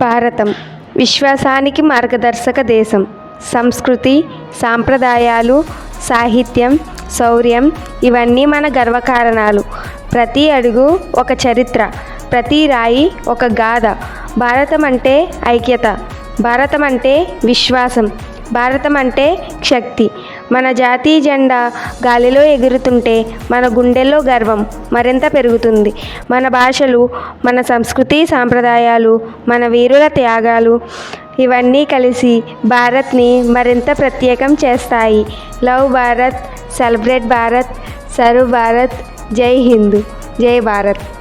భారతం. విశ్వాసానికి మార్గదర్శక దేశం. సంస్కృతి సాంప్రదాయాలు సాహిత్యం శౌర్యం ఇవన్నీ మన గర్వకారణాలు. ప్రతి అడుగు ఒక చరిత్ర ప్రతి రాయి ఒక గాథ. భారతం అంటే ఐక్యత భారతం అంటే విశ్వాసం భారతం అంటే శక్తి మన జాతీయ జెండా గాలిలో ఎగురుతుంటే మన గుండెల్లో గర్వం మరింత పెరుగుతుంది. మన భాషలు మన సంస్కృతి సాంప్రదాయాలు మన వీరుల త్యాగాలు ఇవన్నీ కలిసి భారత్ని మరింత ప్రత్యేకం చేస్తాయి. Love Bharat celebrate Bharat serve Bharat జై హింద్ జై భారత్.